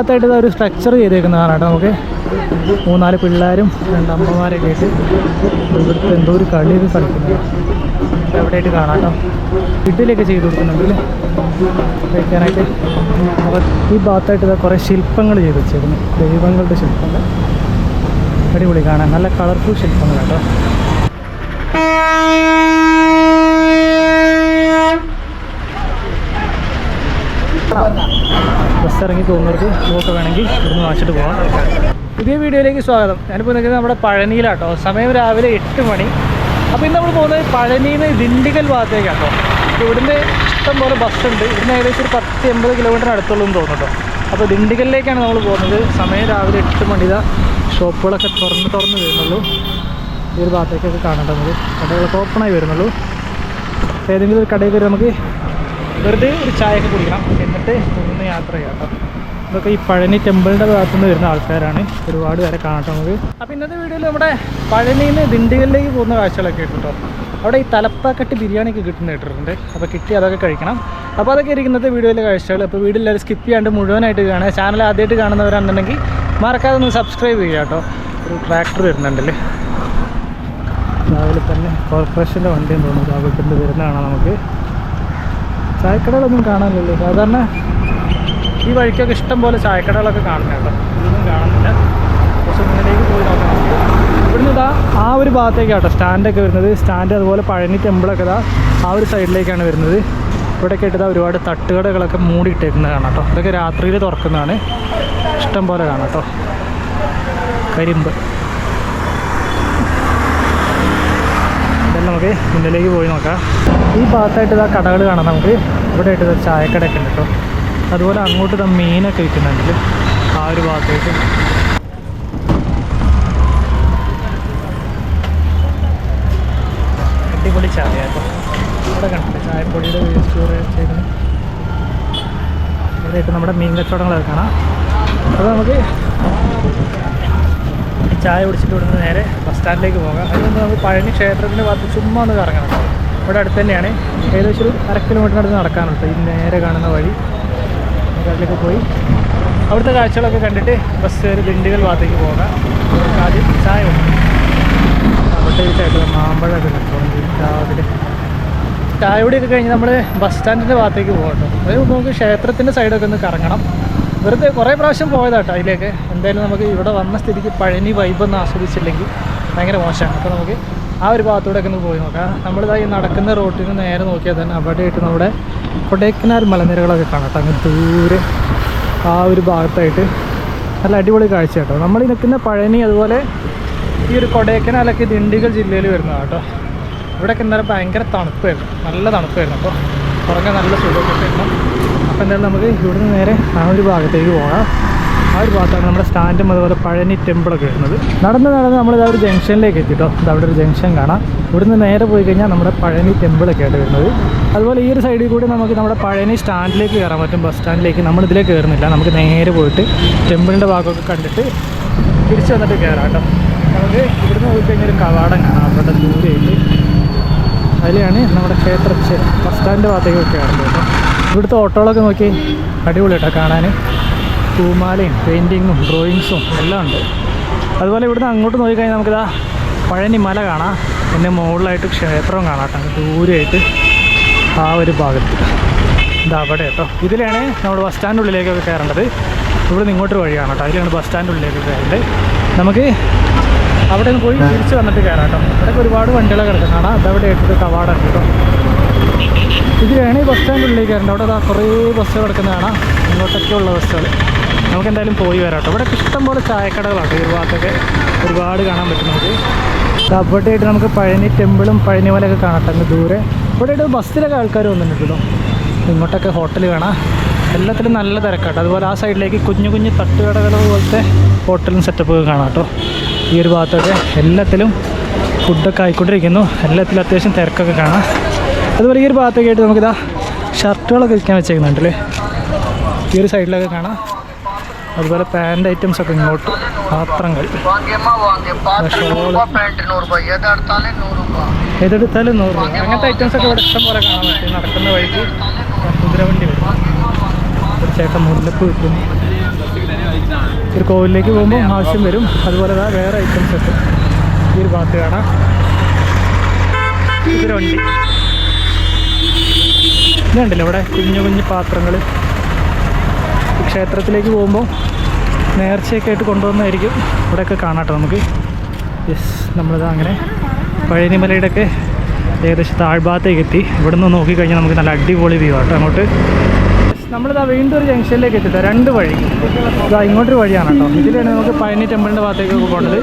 ഭാഗത്തായിട്ട് ഒരു സ്ട്രക്ചർ ചെയ്തേക്കുന്നതാണ് കേട്ടോ നമുക്ക്. മൂന്നാൽ പിള്ളേരും രണ്ട് അമ്മമാരൊക്കെ ആയിട്ട് ഇവിടുത്തെ എന്തോ ഒരു കളിയൊക്കെ കളിക്കുന്നത്. എവിടെയായിട്ട് കാണാം കേട്ടോ. ചെയ്തു ചെയ്ത് കൊടുക്കുന്നുണ്ട് അല്ലേ? കഴിക്കാനായിട്ട് ഈ ഭാഗത്തായിട്ട് കുറേ ശില്പങ്ങൾ ചെയ്ത് വെച്ചേക്കുന്നു. ദൈവങ്ങളുടെ ശില്പങ്ങൾ. അടിപൊളി കാണാൻ നല്ല കളർഫുൾ ശില്പങ്ങൾ കേട്ടോ ബസ് ഇറങ്ങി തോന്നുന്നവർക്ക് ഇതൊക്കെ വേണമെങ്കിൽ ഇവിടുന്ന് വാങ്ങിച്ചിട്ട് പോകാം. പുതിയ വീഡിയോയിലേക്ക് സ്വാഗതം. ഞാനിപ്പോൾ നിൽക്കുന്നത് നമ്മുടെ പഴനിയിലാട്ടോ. സമയം രാവിലെ എട്ട് മണി. അപ്പോൾ ഇന്ന് നമ്മൾ പോകുന്നത് പഴനിയിൽ നിന്ന് ദിണ്ടിഗൽ ഭാഗത്തേക്കാട്ടോ ഇവിടുന്ന് ഇഷ്ടം പോലെ ബസ്സുണ്ട്. ഇവിടുന്ന് ഏകദേശം ഒരു പത്ത് എൺപത് കിലോമീറ്റർ അടുത്തുള്ളൂ എന്ന് തോന്നുന്നു കേട്ടോ. അപ്പോൾ ദിണ്ടിഗലിലേക്കാണ് നമ്മൾ പോകുന്നത്. സമയം രാവിലെ എട്ട് മണിതാ ഷോപ്പുകളൊക്കെ തുറന്ന് തുറന്ന് വരുന്നുള്ളൂ. ഈ ഒരു ഭാഗത്തേക്കൊക്കെ കാണേണ്ടത്. കടകളൊക്കെ ഓപ്പണായി വരുന്നുള്ളൂ. ഏതെങ്കിലും ഒരു കടയിൽ നമുക്ക് വെറുതെ ഒരു ചായയൊക്കെ കുടിക്കണം. എന്നിട്ട് ഒന്ന് യാത്ര ചെയ്യാം കേട്ടോ. ഇതൊക്കെ ഈ പഴനി ടെമ്പിളിന്റെ ഭാഗത്തു നിന്ന് വരുന്ന ആൾക്കാരാണ്. ഒരുപാട് പേരെ കാണട്ടെ നമുക്ക്. ഇന്നത്തെ വീഡിയോയിൽ നമ്മുടെ പഴനിയിൽ നിന്ന് ദിണ്ടിഗലിലേക്ക് പോകുന്ന കാഴ്ചകളൊക്കെ കേട്ടോ. അവിടെ ഈ തലപ്പാക്കട്ട് ബിരിയാണിയൊക്കെ കിട്ടുന്ന കേട്ടിട്ടുണ്ട്. അപ്പോൾ കിട്ടി അതൊക്കെ കഴിക്കണം. അപ്പോൾ അതൊക്കെ ഇരിക്കുന്നത് വീഡിയോയിലെ കാഴ്ചകൾ. അപ്പോൾ എല്ലാവരും സ്കിപ്പ് ചെയ്യാണ്ട് മുഴുവനായിട്ട് കാണുക. ചാനൽ ആദ്യമായിട്ട് കാണുന്നവരാണെന്നുണ്ടെങ്കിൽ മറക്കാതെ ഒന്ന് സബ്സ്ക്രൈബ് ചെയ്യുക കേട്ടോ. ഒരു ട്രാക്ടർ വരുന്നുണ്ടല്ലേ രാവിലെ തന്നെ കോർപ്പറേഷന്റെ വണ്ടിയും തോന്നുന്നു. ആ വരുന്നതാണ് നമുക്ക്. ചായക്കടകളൊന്നും കാണാനില്ലല്ലോ. സാധാരണ ഈ വഴിക്കൊക്കെ ഇഷ്ടം പോലെ ചായക്കടകളൊക്കെ കാണുന്നത് ഇതൊന്നും കാണുന്നില്ല. കുറച്ച് മുന്നിലേക്ക് പോയി നോക്കാം ഇവിടുന്ന് ഇതാ ആ ഒരു ഭാഗത്തേക്കാട്ടോ സ്റ്റാൻഡൊക്കെ വരുന്നത്. സ്റ്റാൻഡ് അതുപോലെ പഴനി ടെമ്പിളൊക്കെ ഇതാ ആ ഒരു സൈഡിലേക്കാണ് വരുന്നത്. ഇവിടെയൊക്കെ ഇട്ടതാ ഒരുപാട് തട്ടുകടകളൊക്കെ മൂടിയിട്ടേക്കുന്നത് കാണാം കേട്ടോ. ഇതൊക്കെ രാത്രിയിൽ തുറക്കുന്നതാണ്. ഇഷ്ടം പോലെ കാണാം കേട്ടോ. കരിമ്പ്. നമുക്ക് മുന്നിലേക്ക് പോയി നോക്കാം. ഈ ഭാഗത്തായിട്ട് ഇതാ കടകൾ കാണാം നമുക്ക്. ഇവിടെ ആയിട്ട് ചായക്കടയൊക്കെ ഉണ്ട് കേട്ടോ. അതുപോലെ അങ്ങോട്ട് ഇതാ മീനൊക്കെ വിൽക്കുന്നുണ്ട്. ആ ഒരു ഭാഗത്തേക്ക്. അടിപൊളി ചായ കേട്ടോ. ഇവിടെ കണ്ടിട്ട് ചായപ്പൊടിയുടെ വേസ്റ്റ് ചെയ്ത് ഇവിടെയായിട്ട് നമ്മുടെ മീൻ കച്ചവടങ്ങളൊക്കെ കാണാം. അപ്പോൾ നമുക്ക് ചായ കുടിച്ചിട്ട് ഇവിടുന്ന് നേരെ സ്റ്റാൻഡിലേക്ക് പോകാം. അതുകൊണ്ട് നമുക്ക് പഴനി ക്ഷേത്രത്തിന്റെ ഭാഗത്ത് ചുമ്മാ ഒന്ന് കറങ്ങണം ഇവിടെ അടുത്ത് തന്നെയാണ്. ഏകദേശം ഒരു അര കിലോമീറ്ററിനടുത്ത് നടക്കാനുണ്ട്. ഈ നേരെ കാണുന്ന വഴി. അതിലേക്ക് പോയി. അവിടുത്തെ കാഴ്ചകളൊക്കെ കണ്ടിട്ട് ബസ് കയറി ദിണ്ടികൾ ഭാഗത്തേക്ക് പോകാം. ആദ്യം ചായ അവിടെ ചായട്ട് മാമ്പഴമൊക്കെ കിട്ടും രാവിലെ ചായ കുടിയൊക്കെ കഴിഞ്ഞ് നമ്മൾ ബസ് സ്റ്റാൻഡിന്റെ ഭാഗത്തേക്ക് പോകട്ടോ കേട്ടോ. അത് നമുക്ക് ക്ഷേത്രത്തിന്റെ സൈഡൊക്കെ ഒന്ന് കറങ്ങണം. വെറുതെ കുറേ പ്രാവശ്യം പോയതാട്ടോ അതിലേക്ക്. എന്തായാലും നമുക്ക് ഇവിടെ വന്ന സ്ഥിതിക്ക് പഴനി വൈബ് ഒന്ന് ആസ്വദിച്ചില്ലെങ്കിൽ ഭയങ്കര മോശമാണ്. അപ്പോൾ നമുക്ക് ആ ഒരു ഭാഗത്തൂടെ ഒക്കെ ഒന്ന് പോയി നോക്കാം. നമ്മളിതാ ഈ നടക്കുന്ന റോട്ടിൽ നിന്ന് നേരെ നോക്കിയാൽ തന്നെ അവിടെയായിട്ട് നമ്മുടെ കൊടൈക്കനാൽ മലനിരകളൊക്കെ കാണാം അങ്ങ് ദൂരെ ആ ഒരു ഭാഗത്തായിട്ട് നല്ല അടിപൊളി കാഴ്ച കേട്ടോ. നമ്മൾ നിൽക്കുന്ന പഴനി അതുപോലെ ഈ ഒരു കൊടൈക്കനാലൊക്കെ ദിണ്ടിഗൽ ജില്ലയിൽ വരുന്നതാണ് കേട്ടോ. ഇവിടെയൊക്കെ ഇന്നലെ ഭയങ്കര തണുപ്പായിരുന്നു. നല്ല തണുപ്പായിരുന്നു അപ്പോൾ ഉറങ്ങാൻ നല്ല സുഖമൊക്കെ ഉണ്ടായിരുന്നു. അപ്പോൾ എന്തായാലും നമുക്ക് ഇവിടുന്ന് നേരെ ആ ഒരു ഭാഗത്തേക്ക് പോകാം. ആ ഒരു ഭാഗത്താണ് നമ്മുടെ സ്റ്റാൻഡും അതുപോലെ പഴനി ടെമ്പിളൊക്കെ വരുന്നത്. നടന്ന് നടന്ന് നമ്മൾ ഇതാ ഒരു ജംഗ്ഷനിലേക്ക് എത്തിട്ടോ ഇത് അവിടെ ഒരു ജംഗ്ഷൻ കാണാം. ഇവിടുന്ന് നേരെ പോയി കഴിഞ്ഞാൽ നമ്മുടെ പഴനി ടെമ്പിളൊക്കെ ആയിട്ട് വരുന്നത്. അതുപോലെ ഈ ഒരു സൈഡിൽ കൂടി നമുക്ക് നമ്മുടെ പഴനി സ്റ്റാൻഡിലേക്ക് കയറാൻ പറ്റും. ബസ് സ്റ്റാൻഡിലേക്ക്. നമ്മൾ ഇതിലേക്ക് കയറുന്നില്ല. നമുക്ക് നേരെ പോയിട്ട് ടെമ്പിളിന്റെ ഭാഗമൊക്കെ കണ്ടിട്ട് തിരിച്ചു വന്നിട്ട് കയറാം കേട്ടോ നമുക്ക് ഇവിടുന്ന് പോയി കഴിഞ്ഞാൽ ഒരു കവാടം കാണാം. അവിടെ ദൂരെയായിട്ട്. അതിലാണ് നമ്മുടെ ക്ഷേത്ര ബസ് സ്റ്റാൻഡിന്റെ ഭാഗത്തേക്കൊക്കെ കയറുന്നത് കേട്ടോ ഇവിടുത്തെ ഓട്ടോകളൊക്കെ നോക്കി. അടിപൊളി കേട്ടോ കാണാൻ. പൂമാലയും പെയിന്റിങ്ങും ഡ്രോയിങ്സും എല്ലാം ഉണ്ട്. അതുപോലെ ഇവിടുന്ന് അങ്ങോട്ട് നോക്കിക്കഴിഞ്ഞാൽ നമുക്കിതാ പഴനി മല കാണാം. പിന്നെ മുകളിലായിട്ട് ക്ഷേത്രം കാണാം കേട്ടോ. ദൂരെയായിട്ട് ആ ഒരു ഭാഗത്ത്. ഇതാ അവിടെ കേട്ടോ. ഇതിലാണ് നമ്മൾ ബസ് സ്റ്റാൻഡ് ഉള്ളിലേക്കൊക്കെ കയറേണ്ടത്. ഇവിടെ നിന്ന് ഇങ്ങോട്ടൊരു വഴിയാണ് കേട്ടോ. അതിലാണ് ബസ് സ്റ്റാൻഡ് ഉള്ളിലേക്ക് കയറേണ്ടത്. നമുക്ക് അവിടെ നിന്ന് പോയി തിരിച്ച് വന്നിട്ട് കയറാം കേട്ടോ. അവിടെയൊക്കെ ഒരുപാട് വണ്ടികളെ കിടക്കും. കാണാം. അതവിടെ ആയിട്ടൊരു കവാടം കേട്ടോ. ഇതിലാണ് ഈ ബസ് സ്റ്റാൻഡ് ഉള്ളിലേക്ക് കയറേണ്ടത്. അവിടെ കുറേ ബസ്സുകൾ കിടക്കുന്ന കാണാം. ഇങ്ങോട്ടൊക്കെ ഉള്ള ബസ്സുകൾ നമുക്ക് എന്തായാലും പോയി വരാം കേട്ടോ ഇവിടെ ഇഷ്ടം പോലെ ചായക്കടകളാണ്. ഈ ഭാഗത്തൊക്കെ ഒരുപാട് കാണാൻ പറ്റും നമുക്ക് അവിടെ നമുക്ക് പഴനി ടെമ്പിളും പഴനി മലയൊക്കെ കാണാം അങ്ങ് ദൂരെ. ഇവിടെ ഇട്ട് ബസ്സിലൊക്കെ ആൾക്കാർ വന്നിട്ടുണ്ട് കേട്ടോ. ഇങ്ങോട്ടൊക്കെ ഹോട്ടൽ കാണാം. എല്ലാത്തിലും നല്ല തിരക്കാട്ടോ. അതുപോലെ ആ സൈഡിലേക്ക് കുഞ്ഞു കുഞ്ഞു തട്ടുകടകൾ പോലത്തെ ഹോട്ടലും സെറ്റപ്പൊക്കെ കാണാം കേട്ടോ. ഈ ഒരു ഭാഗത്തൊക്കെ എല്ലാത്തിലും ഫുഡൊക്കെ ആയിക്കൊണ്ടിരിക്കുന്നു. എല്ലാത്തിലും അത്യാവശ്യം തിരക്കൊക്കെ കാണാം. അതുപോലെ ഈ ഒരു ഭാഗത്തൊക്കെ ആയിട്ട് നമുക്കിതാ ഷർട്ടുകളൊക്കെ വിൽക്കാൻ വെച്ചേക്കുന്നുണ്ടല്ലേ? ഈ ഒരു സൈഡിലൊക്കെ കാണാം. അതുപോലെ പാന്റ് ഐറ്റംസ് ഒക്കെ ഇങ്ങോട്ട്. പാത്രങ്ങൾ. ഏതെടുത്താലും നൂറ് രൂപ. അങ്ങനത്തെ ഐറ്റംസ് ഒക്കെ ഇവിടെ ഇഷ്ടം പോലെ കാണാൻ പറ്റും. നടക്കുന്ന വഴിക്ക് കുതിരവണ്ടി വരും. ഒരു ചേട്ടൻ മുല്ലപ്പ് കിട്ടും ഒരു കോവിലേക്ക് പോകുമ്പോൾ ആവശ്യം വരും. അതുപോലെ വേറെ ഐറ്റംസ് ഒക്കെ. ഈ ഒരു ഭാഗത്ത് കാണാം. കുതിരവണ്ടി ഇതുണ്ടല്ലോ ഇവിടെ കുഞ്ഞു കുഞ്ഞു പാത്രങ്ങൾ ക്ഷേത്രത്തിലേക്ക് പോകുമ്പോൾ നേർച്ചയൊക്കെ ആയിട്ട് കൊണ്ടുവന്നായിരിക്കും ഇവിടെയൊക്കെ കാണാട്ടോ നമുക്ക്. യെസ് നമ്മളിത് അങ്ങനെ പഴനിമലയുടെയൊക്കെ ഏകദേശം താഴ്ഭാഗത്തേക്ക് എത്തി. ഇവിടെ നിന്ന് നോക്കിക്കഴിഞ്ഞാൽ നമുക്ക് നല്ല അടിപൊളി വ്യൂ ആട്ടോ അങ്ങോട്ട്. നമ്മളിതാ വീണ്ടും ഒരു ജംഗ്ഷനിലേക്ക് എത്തിട്ടോ. രണ്ട് വഴി. ഇതാ ഇങ്ങോട്ടൊരു വഴിയാണ് കേട്ടോ. ഇതിലാണ് നമുക്ക് പഴനി ടെമ്പിളിന്റെ ഭാഗത്തേക്കൊക്കെ പോകേണ്ടത്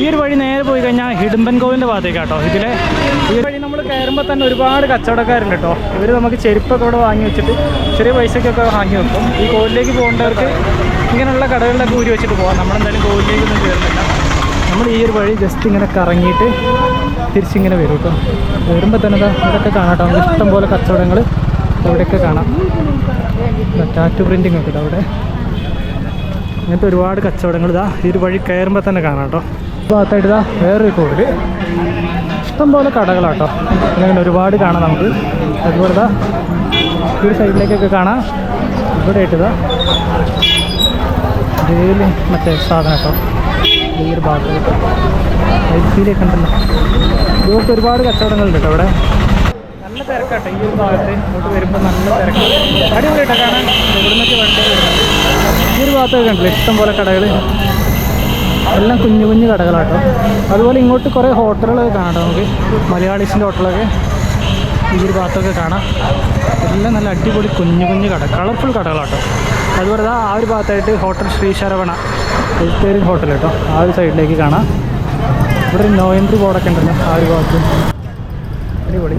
ഈ ഒരു വഴി നേരെ പോയി കഴിഞ്ഞാൽ ഹിഡുമ്പൻ കോവിലിന്റെ ഭാഗത്തേക്കാട്ടോ ഇതിലെ ഈ വഴി നമ്മൾ കയറുമ്പോൾ തന്നെ ഒരുപാട് കച്ചവടക്കാരുണ്ട് കേട്ടോ. ഇവർ നമുക്ക് ചെരുപ്പൊക്കെ ഇവിടെ വാങ്ങി വെച്ചിട്ട് ചെറിയ പൈസക്കൊക്കെ വാങ്ങി വെക്കും. ഈ കോവിലേക്ക് പോകേണ്ടവർക്ക് ഇങ്ങനെയുള്ള കടകളിലൊക്കെ ഊരി വെച്ചിട്ട് പോകാം നമ്മളെന്തായാലും കോവിലേക്കൊന്നും കയറുന്നില്ല. നമ്മൾ ഈ ഒരു വഴി ജസ്റ്റ് ഇങ്ങനെ കറങ്ങിയിട്ട് തിരിച്ചിങ്ങനെ വരും കേട്ടോ. വരുമ്പോൾ തന്നെ ഇതൊക്കെ കാണാം കേട്ടോ. ഇഷ്ടം പോലെ കച്ചവടങ്ങൾ ഇവിടെയൊക്കെ കാണാം. ടാറ്റു പ്രിന്റിങ് ഒക്കെ ഇതാ അവിടെ. ഇങ്ങനത്തെ ഒരുപാട് കച്ചവടങ്ങൾ ഇതാ ഈ ഒരു വഴി കയറുമ്പോൾ തന്നെ കാണാം കേട്ടോ. ഭാഗത്തായിട്ട് ഇതാ വേറൊരു കോവിൽ ഇഷ്ടംപോലെ കടകളാട്ടോ. അങ്ങനെ ഒരുപാട് കാണാം നമുക്ക്. അതുപോലെ ഇതാ ഈ ഒരു സൈഡിലേക്കൊക്കെ കാണാം. ഇവിടെ ആയിട്ട് ഇതാ ഡെയിലി മറ്റേ സാധനം കേട്ടോ. ഈ ഒരു ഭാഗത്ത് ഐ സിയിലേക്ക് ഉണ്ടല്ലോ ഇതുപോലത്തെ ഒരുപാട് കച്ചവടങ്ങളുണ്ട് കേട്ടോ അവിടെ. നല്ല തിരക്കാട്ടെ. ഈ ഒരു ഭാഗത്ത് ഇങ്ങോട്ട് വരുമ്പോൾ നല്ല തിരക്കാണ് അടിപൊളിയായിട്ടോ കാണാൻ. ഇവിടുന്നൊക്കെ വണ്ടി ഈ ഒരു ഭാഗത്തൊക്കെ കണ്ടില്ല ഇഷ്ടം പോലെ കടകൾ എല്ലാം കുഞ്ഞു കുഞ്ഞു കടകളാട്ടോ. അതുപോലെ ഇങ്ങോട്ട് കുറേ ഹോട്ടലുകളൊക്കെ കാണാം നമുക്ക്. മലയാളീസിന്റെ ഹോട്ടലൊക്കെ ഈ ഒരു ഭാഗത്തൊക്കെ കാണാം. എല്ലാം നല്ല അടിപൊളി കുഞ്ഞു കുഞ്ഞു കട കളർഫുൾ കടകളാട്ടോ. അതുപോലെ ആ ഒരു ഭാഗത്തായിട്ട് hotel Sri Saravana vegetarian hotel കേട്ടോ ആ ഒരു സൈഡിലേക്ക് കാണാം. ഇവിടെ ഒരു നോ എൻട്രി ബോർഡൊക്കെ ഉണ്ടല്ലോ ആ ഒരു ഭാഗത്ത്. അടിപൊളി.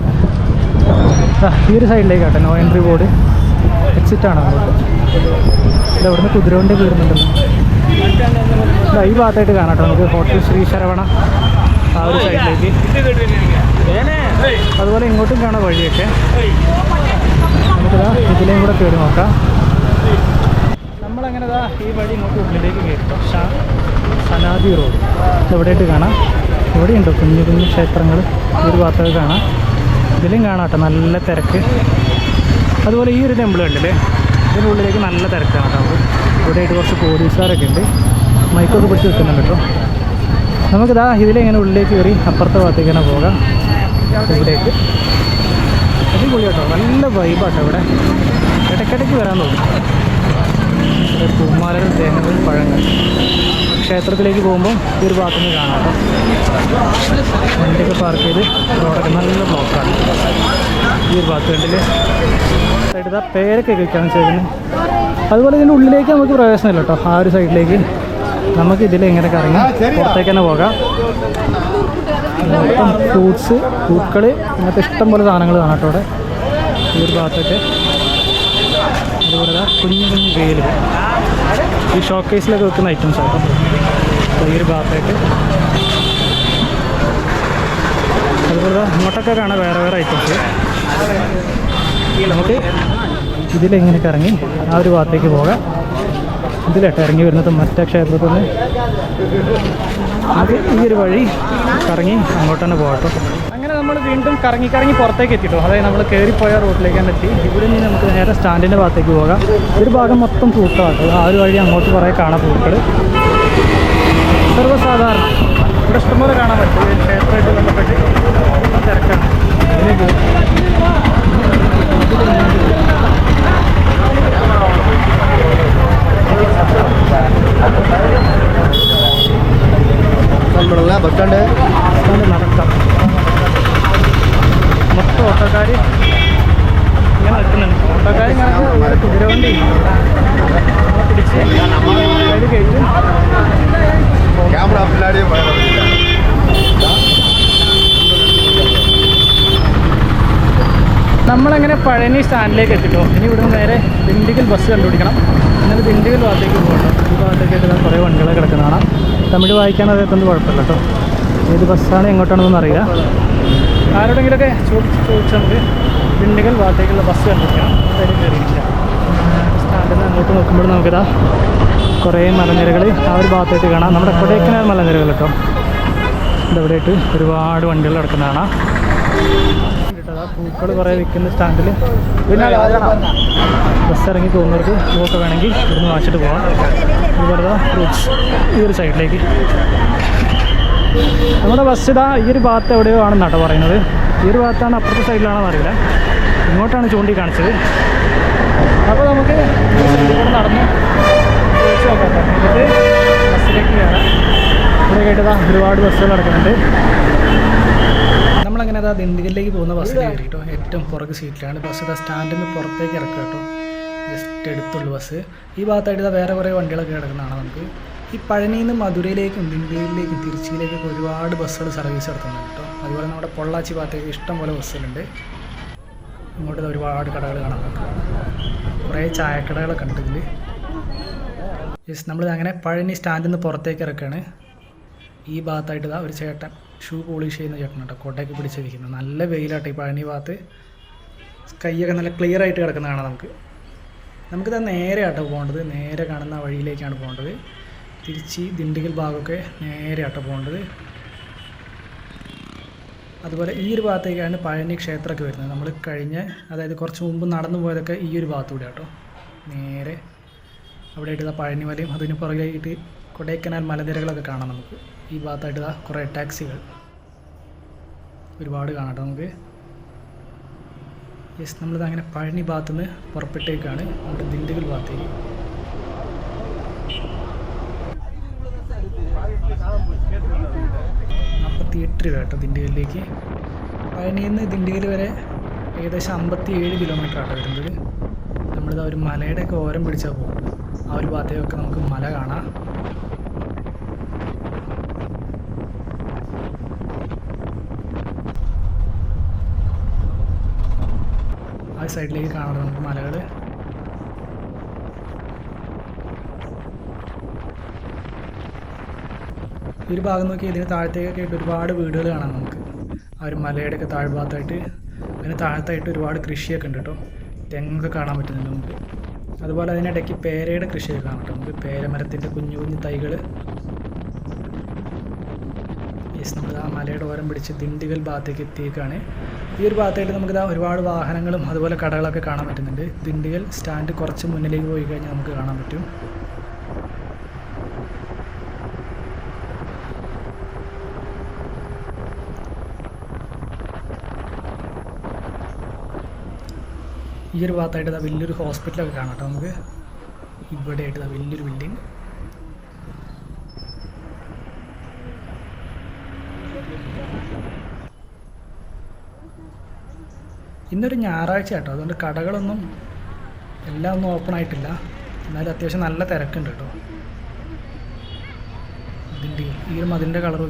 ഈ ഒരു സൈഡിലേക്ക് കേട്ടോ നോ എൻട്രി ബോർഡ് എക്സിറ്റ് ആണ് അങ്ങോട്ട്. ഇത് അവിടുന്ന് കുതിരവണ്ടി കയറുന്നുണ്ടല്ലോ ദാ ഈ ഭാഗത്തായിട്ട് കാണാട്ടോ നമുക്ക് ഹോട്ടൽ ശ്രീ ശരവണ ആ ഒരു സൈഡിലേക്ക് അതുപോലെ ഇങ്ങോട്ടും കാണാം വഴിയൊക്കെ. നമുക്കിതാ ഇതിലേയും കൂടെ കയറി നോക്കാം. നമ്മളങ്ങനെ ദാ ഈ വഴി ഇങ്ങോട്ട് ഉള്ളിലേക്ക് കയറിട്ടോ ഷാ സനാദി റോഡ്. ഇതെവിടെയായിട്ട് കാണാം? ഇവിടെയുണ്ടോ കുഞ്ഞു കുഞ്ഞു ക്ഷേത്രങ്ങൾ ഈ ഒരു ഭാഗത്തൊക്കെ കാണാം. ഇതിലും കാണാട്ടോ നല്ല തിരക്ക്. അതുപോലെ ഈ ഒരു ടെമ്പിൾ കണ്ടില്ലേ? ഇതിന്റെ ഉള്ളിലേക്ക് നല്ല തിരക്കാണ് കേട്ടോ നമുക്ക് ഇവിടെയായിട്ട് കുറച്ച് പോലീസുകാരൊക്കെ ഉണ്ട്. മൈക്കൊക്കെ പിടിച്ച് വെക്കുന്നുണ്ട് കേട്ടോ. നമുക്കിതാ ഇതിലിങ്ങനെ ഉള്ളിലേക്ക് കയറി അപ്പുറത്തെ ഭാഗത്തേക്ക് തന്നെ പോകാം. ഇവിടേക്ക്. അടിപൊളി കേട്ടോ നല്ല വൈബാട്ടോ ഇവിടെ. ഇടയ്ക്കിടയ്ക്ക് വരാൻ തോന്നും. പൂമാലും തേങ്ങകൾ പഴങ്ങൾ. ക്ഷേത്രത്തിലേക്ക് പോകുമ്പോൾ ഈ ഒരു ഭാഗത്ത് നിന്ന് കാണാം കേട്ടോ. വണ്ടിയൊക്കെ പാർക്ക് ചെയ്ത് റോഡൊക്കെ നല്ല ബ്ലോക്കാണ് ഈ ഒരു ഭാഗത്ത് കണ്ടില്ലേ? സൈഡിൽ ആ പേരൊക്കെ കഴിക്കാന്ന് ചെയ്യുന്നത് അതുപോലെ ഇതിന്റെ ഉള്ളിലേക്ക് നമുക്ക് പ്രവേശനമില്ല കേട്ടോ. ആ ഒരു സൈഡിലേക്ക് നമുക്ക് ഇതിൽ എങ്ങനെ കറങ്ങി പുറത്തേക്ക് തന്നെ പോകാം. മൊത്തം ഫ്രൂട്ട്സ് പൂക്കൾ ഇങ്ങനത്തെ ഇഷ്ടം പോലെ സാധനങ്ങൾ കാണാം കേട്ടോ ഈ ഒരു ഭാഗത്തൊക്കെ. അതുപോലെ കുഞ്ഞു കുഞ്ഞു വേൽ ഈ ഷോക്കേസിലൊക്കെ വെക്കുന്ന ഐറ്റംസ് ആട്ടോ ഈ ഒരു ഭാഗത്തേക്ക് അതുപോലെ ഇങ്ങോട്ടൊക്കെ കാണാം വേറെ വേറെ ഐറ്റംസ് നമുക്ക് ഇതിലെങ്ങനെ ഇറങ്ങി ആ ഒരു ഭാഗത്തേക്ക് പോകാം. ഇതിലട്ടോ ഇറങ്ങി വരുന്നത് മറ്റേ ക്ഷേത്രത്തിൽ നിന്ന്. അത് ഈ ഒരു വഴി കറങ്ങി അങ്ങോട്ട് തന്നെ പോകട്ടോ അങ്ങനെ നമ്മൾ വീണ്ടും കറങ്ങി കറങ്ങി പുറത്തേക്ക് എത്തിയിട്ടു അതായത് നമ്മൾ കയറിപ്പോയ റോഡിലേക്ക് തന്നെ എത്തി. ഇവിടെ നിന്ന് നമുക്ക് നേരെ സ്റ്റാൻഡിന്റെ ഭാഗത്തേക്ക് പോകാം. ഒരു ഭാഗം മൊത്തം പൂക്കളാട്ടോ ആ ഒരു വഴി അങ്ങോട്ട് കുറേ കാണാം പൂക്കൾ സർവസാധാരണ. ഇവിടെ ഇഷ്ടംപോലെ കാണാൻ പറ്റും. ക്ഷേത്രമായിട്ട് ബന്ധപ്പെട്ട് തിരക്കാണ്. ബസ് സ്റ്റാൻഡ് നടക്കാം. മൊത്തം ഓട്ടോക്കാർ ഇങ്ങനെ നിൽക്കുന്നുണ്ട്. ഓട്ടോക്കാർ ഇങ്ങനെ കുതിര കുതിരവണ്ടി പിടിച്ച് കഴിഞ്ഞു നമ്മളങ്ങനെ പഴനി സ്റ്റാൻഡിലേക്ക് എത്തിട്ടോ. ഇനി ഇവിടുന്ന് നേരെ ദിണ്ടിഗൽ ബസ് കണ്ടുപിടിക്കണം. എന്നിട്ട് ദിണ്ടിഗൽ ഭാഗത്തേക്ക് പോകണം ഈ ഭാഗത്തേക്കായിട്ട് കുറേ വണ്ടികളെ കിടക്കുന്ന കാണാം തമിഴ് വായിക്കാൻ അറിയാത്തൊന്നും കുഴപ്പമില്ല കേട്ടോ. ഏത് ബസ്സാണ് എങ്ങോട്ടാണെന്നൊന്നും അറിയില്ല. ആരോടെങ്കിലൊക്കെ ചോദിച്ച് ചോദിച്ചാൽ നമുക്ക് ദിണ്ടിഗൽ ഭാഗത്തേക്കുള്ള ബസ് കണ്ടുപിടിക്കണം അതിൽ കയറിയിട്ടില്ല സ്റ്റാൻഡിൽ നിന്ന് അങ്ങോട്ട് നോക്കുമ്പോൾ നമുക്കിതാ കുറേ മലനിരകൾ ആ ഒരു ഭാഗത്തായിട്ട് കാണാം. നമ്മുടെ കൊടൈക്കനാൽ മലനിരകൾ കേട്ടോ. ഇതെവിടെയായിട്ട് ഒരുപാട് വണ്ടികൾ അതാ പൂക്കൾ കുറേ വിൽക്കുന്ന സ്റ്റാൻഡിൽ പിന്നെ ബസ് ഇറങ്ങി പോകുന്നവർക്ക് പൂവൊക്കെ വേണമെങ്കിൽ ഇവിടുന്ന് വാങ്ങിച്ചിട്ട് പോകാം. ഇതുപോലെ ഫ്രൂട്ട്സ് ഈ ഒരു സൈഡിലേക്ക് നമ്മുടെ ബസ് ഇതാ ഈ ഒരു ഭാഗത്ത് എവിടെയോ ആണെന്ന് കേട്ടോ പറയുന്നത്. ഈ ഒരു ഭാഗത്താണ് അപ്പുറത്തെ സൈഡിലാണെന്ന് അറിയില്ല. ഇങ്ങോട്ടാണ് ചൂണ്ടി കാണിച്ചത്. അപ്പോൾ നമുക്ക് കൂടെ നടന്ന് ബസ്സിലേക്ക് കയറാം. ഇവിടെ കേട്ടതാ ഒരുപാട് ബസ്സുകൾ നടക്കുന്നുണ്ട്. നമ്മളങ്ങനെ അതാ ദിണ്ടിഗലിലേക്ക് പോകുന്ന ബസ്സിൽ കയറി കേട്ടോ ഏറ്റവും പുറകെ സീറ്റിലാണ് ബസ് ഇതാ സ്റ്റാൻഡിൽ നിന്ന് പുറത്തേക്ക് ഇറക്കുക കേട്ടോ. ജസ്റ്റ് എടുത്തുള്ളൂ ബസ് ഈ ഭാഗത്തായിട്ട് ഇതാ വേറെ കുറേ വണ്ടികളൊക്കെ കിടക്കുന്നതാണ് നമുക്ക്. ഈ പഴനിയിൽ നിന്ന് മധുരയിലേക്കും ദിണ്ടിഗലിലേക്കും തിരുച്ചിയിലേക്കൊക്കെ ഒരുപാട് ബസ്സുകൾ സർവീസ് നടത്തുന്നുണ്ട് കേട്ടോ. അതുപോലെ നമ്മുടെ പൊള്ളാച്ചി ഭാഗത്തേക്ക് ഇഷ്ടംപോലെ ബസ്സുകളുണ്ട്. ഇങ്ങോട്ട് ഒരുപാട് കടകൾ കാണാൻ കുറേ ചായക്കടകളൊക്കെ ഉണ്ട് ഇതിൽ യെസ് നമ്മൾ അങ്ങനെ പഴനി സ്റ്റാൻഡിൽ നിന്ന് പുറത്തേക്ക് ഇറക്കുകയാണ് ഈ ഭാഗത്തായിട്ട് ഇതാ ഒരു ചേട്ടൻ ഷൂ പോളിഷ് ചെയ്യുന്ന ചേട്ടൻ കേട്ടോ കോട്ടയൊക്കെ പിടിച്ചിരിക്കുന്നത് നല്ല വെയിലാട്ടോ ഈ പഴനി ഭാഗത്ത്. കൈയൊക്കെ നല്ല ക്ലിയർ ആയിട്ട് കിടക്കുന്നതാണ് നമുക്ക്. നമുക്കിതാ നേരെ ആട്ടോ പോകേണ്ടത്. നേരെ കാണുന്ന വഴിയിലേക്കാണ് പോകേണ്ടത്. തിരിച്ച് ദിണ്ടിഗൽ ഭാഗമൊക്കെ നേരെ ആട്ടോ പോകേണ്ടത്. അതുപോലെ ഈ ഒരു ഭാഗത്തേക്കാണ് പഴനി ക്ഷേത്രമൊക്കെ വരുന്നത്. നമ്മൾ കഴിഞ്ഞ അതായത് കുറച്ച് മുമ്പ് നടന്നു പോയതൊക്കെ ഈ ഒരു ഭാഗത്തൂടെ കേട്ടോ നേരെ അവിടെ ഇതാ പഴനി മലയും അതിന് പുറകിലായിട്ട് കൊടൈക്കനാൽ മലനിരകളൊക്കെ കാണാം നമുക്ക്. ഈ ഭാഗത്തായിട്ട് കുറേ ടാക്സികൾ ഒരുപാട് കാണാം നമുക്ക്. യെസ് നമ്മളിത് അങ്ങനെ പഴനി ഭാഗത്തുനിന്ന് പുറപ്പെട്ടേക്കാണ്. നമ്മുടെ ദിണ്ടുകൾ ഭാഗത്തേക്ക്. രൂപ കേട്ടോ ദിണ്ടിഗലിലേക്ക്. പഴനിയിൽ നിന്ന് ദിണ്ടിഗൽ വരെ ഏകദേശം അമ്പത്തി ഏഴ് കിലോമീറ്റർ ആട്ടോ വരുന്നത്. നമ്മളിത് ഒരു മലയുടെ ഒക്കെ ഓരം പിടിച്ചാൽ പോകും ആ ഒരു ഭാഗത്തേക്കൊക്കെ നമുക്ക് മല കാണാം. ആ സൈഡിലേക്ക് കാണാം നമുക്ക് മലകൾ ഈ ഒരു ഭാഗം നോക്കി ഇതിന് താഴത്തേക്കൊക്കെ ആയിട്ട് ഒരുപാട് വീടുകൾ കാണാം നമുക്ക്. ആ ഒരു മലയുടെ ഒക്കെ താഴ്ഭാഗത്തായിട്ട് അതിന് താഴത്തായിട്ട് ഒരുപാട് കൃഷിയൊക്കെ ഉണ്ട് കേട്ടോ. തെങ്ങൊക്കെ കാണാൻ പറ്റുന്നുണ്ട് നമുക്ക്. അതുപോലെ അതിനിടയ്ക്ക് പേരയുടെ കൃഷിയൊക്കെ കാണാം കേട്ടോ. നമുക്ക് പേരമരത്തിന്റെ കുഞ്ഞു കുഞ്ഞു തൈകൾ യെസ് നമ്മൾ ആ മലയുടെ ഓരം പിടിച്ച് ദിണ്ടിഗൽ ഭാഗത്തേക്ക് എത്തിയേക്കാണ്. ഈ ഒരു ഭാഗത്തായിട്ട് നമുക്ക് ഇതാ ഒരുപാട് വാഹനങ്ങളും അതുപോലെ കടകളൊക്കെ കാണാൻ പറ്റുന്നുണ്ട്. ദിണ്ടിഗൽ സ്റ്റാൻഡ് കുറച്ച് മുന്നിലേക്ക് പോയി കഴിഞ്ഞാൽ നമുക്ക് കാണാൻ പറ്റും. ഈ ഒരു ഭാഗത്തായിട്ട് ഇതാ വലിയൊരു ഹോസ്പിറ്റലൊക്കെ കാണാം കേട്ടോ നമുക്ക്. ഇവിടെ ആയിട്ട് ഇതാ വലിയൊരു ബിൽഡിങ് ഇന്നൊരു ഞായറാഴ്ച കേട്ടോ. അതുകൊണ്ട് കടകളൊന്നും എല്ലാം ഒന്നും ഓപ്പൺ ആയിട്ടില്ല. എന്നാലും അത്യാവശ്യം നല്ല തിരക്കുണ്ട് കേട്ടോ. ഇതിന്റെ ഈ ഒരു മതിന്റെ കളർ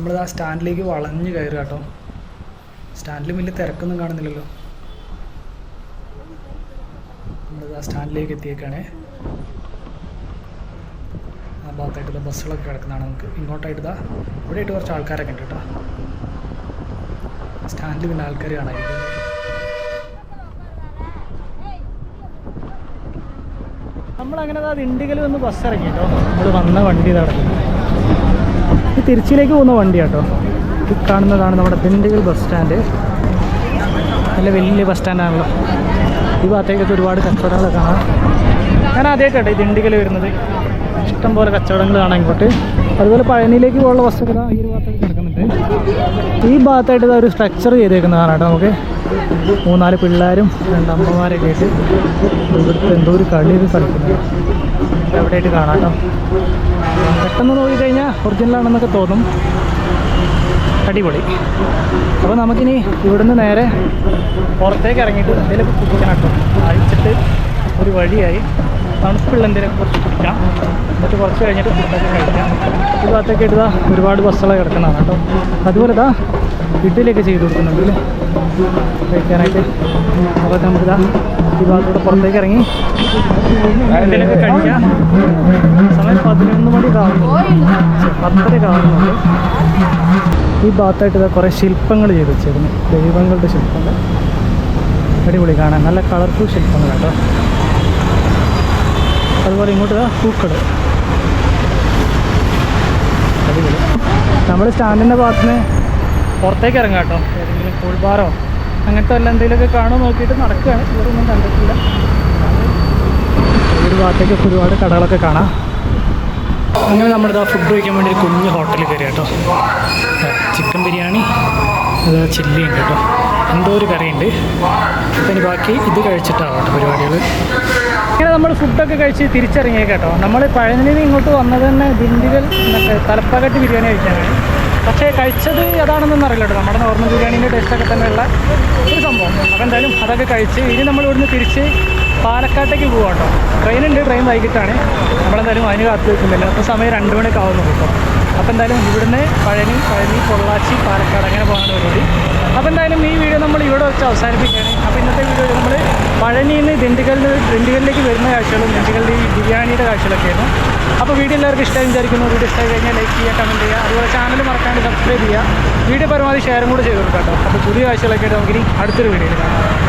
നമ്മളിത് ആ സ്റ്റാൻഡിലേക്ക് വളഞ്ഞ് കയറുക കേട്ടോ. സ്റ്റാൻഡിലും വലിയ തിരക്കൊന്നും കാണുന്നില്ലല്ലോ. നമ്മൾ ആ സ്റ്റാൻഡിലേക്ക് എത്തിയേക്കാണേ. ആ ഭാഗത്തായിട്ട് ഇതാ ബസ്സുകളൊക്കെ കിടക്കുന്നതാണ് നമുക്ക്. ഇങ്ങോട്ടായിട്ട് ഇതാ ഇവിടെയായിട്ട് കുറച്ച് ആൾക്കാരൊക്കെ ഉണ്ട് കേട്ടോ. സ്റ്റാൻഡിൽ പിന്നെ ആൾക്കാർ കാണാതിരിക്കും നമ്മളങ്ങനെ അത് ദിണ്ടിഗൽ വന്ന് ബസ് ഇറങ്ങി കേട്ടോ. നമ്മൾ വന്ന വണ്ടി നടക്കുന്നു തിരുച്ചിയിലേക്ക് പോകുന്ന വണ്ടി കേട്ടോ. ഇത് കാണുന്നതാണ് നമ്മുടെ ദിണ്ടുകൾ ബസ് സ്റ്റാൻഡ്. നല്ല വലിയ ബസ് സ്റ്റാൻഡാണല്ലോ ഈ ഭാഗത്തേക്കൊക്കെ ഒരുപാട് കച്ചവടങ്ങൾ കാണാം. ഞാൻ ആദ്യമായിട്ടാണ് ഈ ദിണ്ടികൾ വരുന്നത്. ഇഷ്ടം പോലെ കച്ചവടങ്ങൾ കാണാം ഇങ്ങോട്ട്. അതുപോലെ പഴനിയിലേക്ക് പോകാനുള്ള ബസ്സൊക്കെ ഈ ഒരു ഭാഗത്തേക്ക് കിടക്കുന്നുണ്ട്. ഈ ഭാഗത്തായിട്ട് ഒരു സ്ട്രക്ചർ ചെയ്തേക്കുന്നതാണ് കേട്ടോ നമുക്ക്. മൂന്നാൽ പിള്ളേരും രണ്ട് അമ്മമാരൊക്കെ ആയിട്ട് ഇവിടുത്തെ എന്തോ ഒരു കളിയൊക്കെ കളിക്കുന്നത് എവിടെയായിട്ട് കാണാം കേട്ടോ. പെട്ടെന്ന് നോക്കിക്കഴിഞ്ഞാൽ ഒറിജിനലാണെന്നൊക്കെ തോന്നും. അടിപൊളി. അപ്പോൾ നമുക്കിനി ഇവിടുന്ന് നേരെ പുറത്തേക്ക് ഇറങ്ങിയിട്ട് എന്തെങ്കിലുമൊക്കെ കുടിക്കണം കേട്ടോ അഴിച്ചിട്ട് ഒരു വഴിയായി. തണുപ്പുള്ള എന്തെങ്കിലും കുറച്ച് കുടിക്കാം. എന്നിട്ട് കുറച്ച് കഴിഞ്ഞിട്ട് ഫുഡൊക്കെ കഴിക്കാം. ഈ ഭാഗത്തൊക്കെ ഇതാ ഒരുപാട് ബസ്സുകളൊക്കെ കിടക്കുന്നതാണ് കേട്ടോ. അതുപോലെ ഇതാ ഇഡ്ഡലിയൊക്കെ ചെയ്ത് കൊടുക്കുന്നുണ്ട് അല്ലേ? കഴിക്കാനായിട്ട്. അപ്പോൾ നമുക്കിതാ ഈ ഭാഗത്തൂടെ പുറത്തേക്ക് ഇറങ്ങി ഇഡ്ഡലിയൊക്കെ കഴിക്കാം. സമയം പതിനൊന്ന് മണി കാണുന്നു പത്തര കാണുന്നുണ്ട് ഈ ഭാഗത്തായിട്ട് ഇതാ കുറേ ശില്പങ്ങൾ ചെയ്ത് വെച്ചിരുന്നു. ദൈവങ്ങളുടെ ശില്പങ്ങൾ. അടിപൊളി കാണാൻ നല്ല കളർഫുൾ ശില്പങ്ങൾ കേട്ടോ. അതുപോലെ ഇങ്ങോട്ട് പൂക്കട്. നമ്മൾ സ്റ്റാൻഡിന്റെ ഭാഗത്ത് നിന്ന് പുറത്തേക്ക് ഇറങ്ങാം കേട്ടോ. ഏതെങ്കിലും കൂൾബാറോ അങ്ങനത്തെ വല്ല എന്തെങ്കിലുമൊക്കെ കാണുമോ നോക്കിയിട്ട് നടക്കുകയാണ്. ഇവരൊന്നും കണ്ടിട്ടില്ല. ഒരു ഭാഗത്തേക്ക് ഒരുപാട് കടകളൊക്കെ കാണാം. അങ്ങനെ നമ്മുടെ ഇതാ ഫുഡ് കഴിക്കാൻ വേണ്ടി ഒരു കുഞ്ഞ് ഹോട്ടലിൽ കയറി കേട്ടോ. ചിക്കൻ ബിരിയാണി അത് ചില്ലി ഉണ്ട് കേട്ടോ. എന്തോ ഒരു കറിയുണ്ട്. അപ്പം ഇനി ബാക്കി ഇത് കഴിച്ചിട്ടാണ് കേട്ടോ പരിപാടികൾ ഇങ്ങനെ നമ്മൾ ഫുഡൊക്കെ കഴിച്ച് തിരിച്ചിറങ്ങിയ കേട്ടോ. നമ്മൾ പഴനിന്ന് ഇങ്ങോട്ട് വന്നത് തന്നെ ദിണ്ടികൾ തലപ്പാകട്ട് ബിരിയാണി കഴിക്കാനാണ്. പക്ഷേ കഴിച്ചത് അതാണെന്നൊന്നും അറിയില്ല കേട്ടോ. നമ്മുടെ നോർമൽ ബിരിയാണീന്റെ ടേസ്റ്റൊക്കെ തന്നെയുള്ള ഒരു സംഭവം. അപ്പോൾ എന്തായാലും അതൊക്കെ കഴിച്ച് ഇനി നമ്മൾ ഇവിടുന്ന് തിരിച്ച് പാലക്കാട്ടേക്ക് പോകാം കേട്ടോ ട്രെയിനുണ്ട് ട്രെയിൻ വൈകിട്ടാണ്. നമ്മളെന്തായാലും അതിന് കാത്തു നിൽക്കുന്നില്ല. അപ്പോൾ സമയം രണ്ട് മണിയൊക്കെ ആവുന്നു കേട്ടോ. അപ്പോൾ എന്തായാലും ഇവിടുന്ന് പഴനി പഴനി പൊള്ളാച്ചി പാലക്കാട് അങ്ങനെ പോകാനാണ് പരിപാടി. അപ്പോൾ എന്തായാലും ഈ വീഡിയോ നമ്മൾ ഇവിടെ വെച്ച് അവസാനിപ്പിക്കുകയാണ്. അപ്പോൾ ഇന്നത്തെ വീഡിയോ നമ്മൾ പഴനിയിൽ നിന്ന് ദിണ്ടിഗലിൽ ദിണ്ടിഗലിലേക്ക് വരുന്ന കാഴ്ചകളും ദിണ്ടിഗലിൽ ഈ ബിരിയാണിയുടെ കാഴ്ചകളൊക്കെ ആയിരുന്നു അപ്പോൾ വീഡിയോ എല്ലാവർക്കും ഇഷ്ടമായി വിചാരിക്കുന്നു. വീഡിയോ ഇഷ്ടമായി കഴിഞ്ഞാൽ ലൈക്ക് ചെയ്യുക കമന്റ് ചെയ്യുക. അതുപോലെ ചാനൽ മറക്കാണ്ട് സബ്സ്ക്രൈബ് ചെയ്യുക. വീഡിയോ പരമാവധി ഷെയറും കൂടെ ചെയ്ത് കൊടുക്കാം കേട്ടോ. അപ്പോൾ പുതിയ കാഴ്ചകളൊക്കെ ആയിട്ട് നമുക്കിനി അടുത്തൊരു വീഡിയോയിൽ കാണാം.